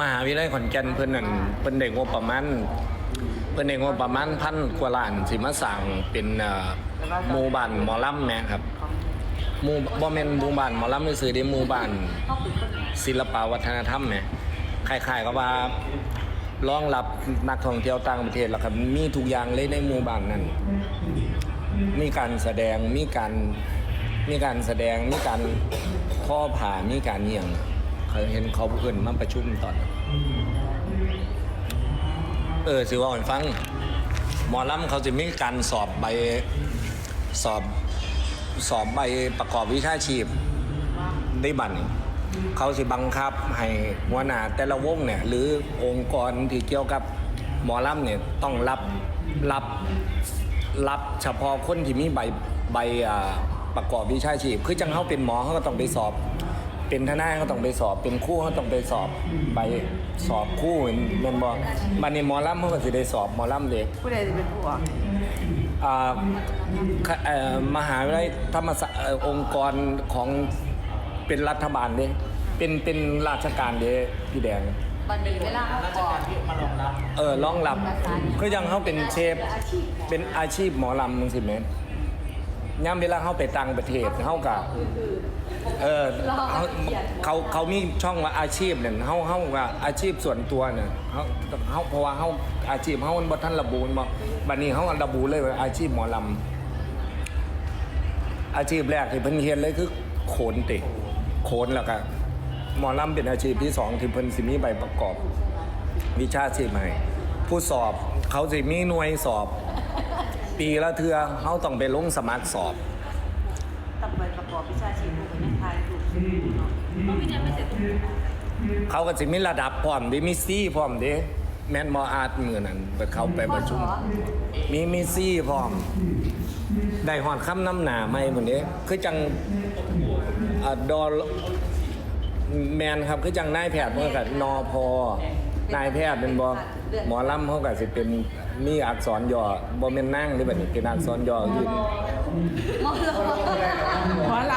มหาวิทยาลัยขอนแก่นเพิ่นนั่นเพิ่นได้งบประมาณเพิ่นได้งบประมาณพันกว่าล้านสิมาสร้างเป็นเอ่อหมู่บ้านหมอลำแหม่ครับหมู่บ่แม่นหมู่บ้านหมอลำซื่อๆเด้หมู่บ้านศิลปวัฒนธรรมแหมคล้ายๆกับว่ารองรับนักท่องเที่ยวต่างประเทศแล้วครับ มีทุกอย่างเลยในหมู่บ้านนั้น มีการแสดงมีการมีการแสดงมีการข้อผ่ามีการเหี่ยง เขาเห็นเขาเพื่อนมาประชุมตอนนั้นเออสิว่าให้ฟัง หมอลำเขาจะมีการสอบใบสอบสอบใบประกอบวิชาชีพได้บัตรนี่เขาสิบังคับให้หัวหน้าแต่ละวงเนี่ย หรือองค์กรที่เกี่ยวกับหมอลำเนี่ยต้องรับรับรับเฉพาะคนที่มีใบใบอ่าประกอบวิชาชีพ คือจังเขาเป็นหมอเขาก็ต้องไปสอบ เป็นทนายเขาต้องไปสอบ เป็นครู่เขาต้องไปสอบใบสอบครู่เมนบอกบันนี้หมอลำเขาก็สิได้สอบหมอลำเด็กผู้ใดจะเป็นผู้ออกอ่าค่ะเอ่อมหาวิทยาลัยธรรมศาสตร์เอ่อองค์กรของเป็นรัฐบาลเด้เป็นเป็นราชการเด้พี่แดง บันนี้เวลาเขาก่อนเออรองรับคือยังเขาเป็นเชฟเป็นอาชีพหมอลำมึงสิแม่น ย่ำเวลาเขาไปต่างประเทศเขากับเออเขาเขาเขามีช่องว่าอาชีพเนี่ยเขาเขาว่าอาชีพส่วนตัวเนี่ยเขาเขาเพราะว่าเขาอาชีพเขามันบ่ทันระบุมาบัดนี้เขาระบุเลยว่าอาชีพหมอลำอาชีพแรกที่เพิ่นเฮ็ดเลยคือโขนติโขนแล้วก็หมอลำเป็นอาชีพที่สองที่เพิ่นสิมีใบประกอบวิชาชีพให้ผู้สอบเขาสิมีหน่วยสอบ ปีละเทือเขาต้องไปลงสมัครสอบ ต้องไปประกอบวิชาชีพผู้เป็นทายถูกเนาะต้องวิจัยไม่เสร็จเขาก็สิมีระดับพร้อมเดิมีซี่พร้อมเดิแมนมออาร์ตมือนั้นไปเขาไปประชุม มีมีซี่พร้อม ได้หอดคำน้ำหนาไม่หมดนี้คือจังอ่าดอลแมนครับคือจังนายแพทย์เมื่อกับนอพอนายแพทย์เป็นบอหมอลำเขาก็สิเป็น มีอักษรย่อบอเมนนั่งหรือแบบนี้เป็นอักษรย่อคือมอลหมอล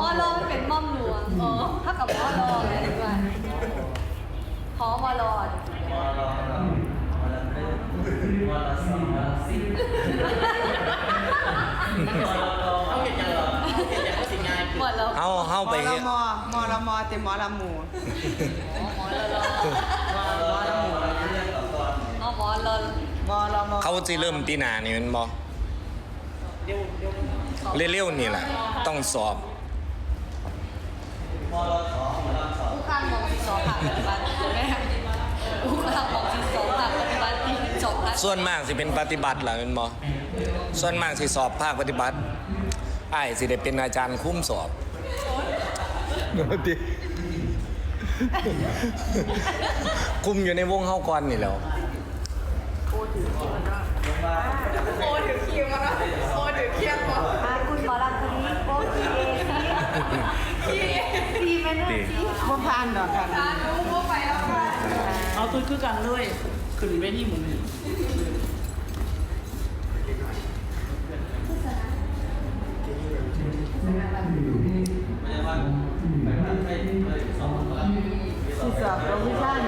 มอลมันเป็นม่อมหลวงอ๋อเท่ากับมอลออะไรดีกว่าขอมอลเขาเห็นยังเหรอหมดแล้วเฮาเฮาำหมอลมอมอลมอเต็มมอละหมูมอลอมอละหมู มอลอหมอละมอเขาสิเริ่มปีหน้านี่แมันบ่เดี๋ยวเดี๋ยวเร็วๆนี่แหละต้องสอบผู้ข้างมองที่สองผ่านปฏิบัติแม่ผู้ข้างมองที่สองผ่านปฏิบัติที่จบแล้วส่วนมากสิเป็นปฏิบัติล่ะแม่นบ่ส่วนมากสิสอบภาคปฏิบัติอ้ายสิได้เป็นอาจารย์คุ้มสอบดิคุมอยู่ในวงเฮาก่อนนี่แหล้ว โอ้ถือคิวมันเนาะโอ้ถือคิวมันเนาะโอ้ถือเคียงว่ะอ่าคุณหมอลำคนนี้โป๊กีเอพี่พี่ไม่เลิกพี่บ่ผ่านดอกกันเอาตัวคือกันเลยขึ้นไปที่หมุนสิสอบตรงวิชานี่ล่ะวิชานี่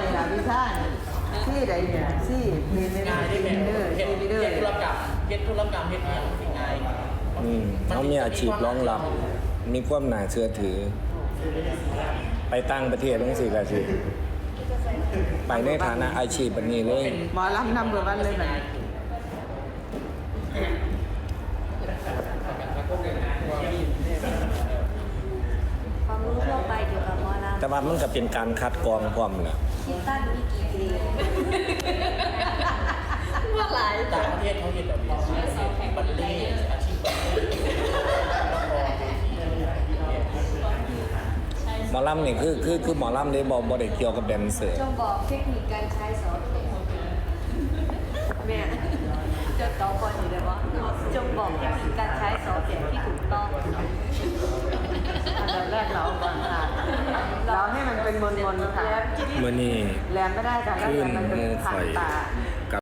ซี่ใดเนี่ยซี่เรียนไม่งาได้นได้เรีแบยนบเด้อเฮ็ดเรียนเด้อเฮ็ดธุรกรรมเฮ็ดธุรกรรมเฮ็ดอย่างสิงานอืมเขามีอาชีพรองรับ มีความน่าเชื่อถือ ไปต่างประเทศจังซี่ก็สิไปในฐานะอาชีพแบบนี้เลย หมอลำนำเบอร์วันเลยแบบความรู้ทั่ว แต่ว่ามันก็เป็นการคัดกรองพร้อมแหละคิดตั้นมีกี่เพลงว่าหลายต่างประเทศเขาเฮ็ดแบบนี้บัลเล่อาชีพบัลเล่หมอลำนี่คือคือคือหมอลำนี่บ่บ่ได้เกี่ยวกับแดนเซอร์จงบอกเทคนิคการใช้สอนแม่จะต่อคนอยู่เลยว่าจงบอกเทคนิคการใช้สอนแที่ถูกต้อง เราให้มันเป็นมนมนๆค่ะ มื้อนี้แหลมไม่ได้ค่ะแล้วขึ้นแต่มันเป็นหมู่ผ่าข่นอยตา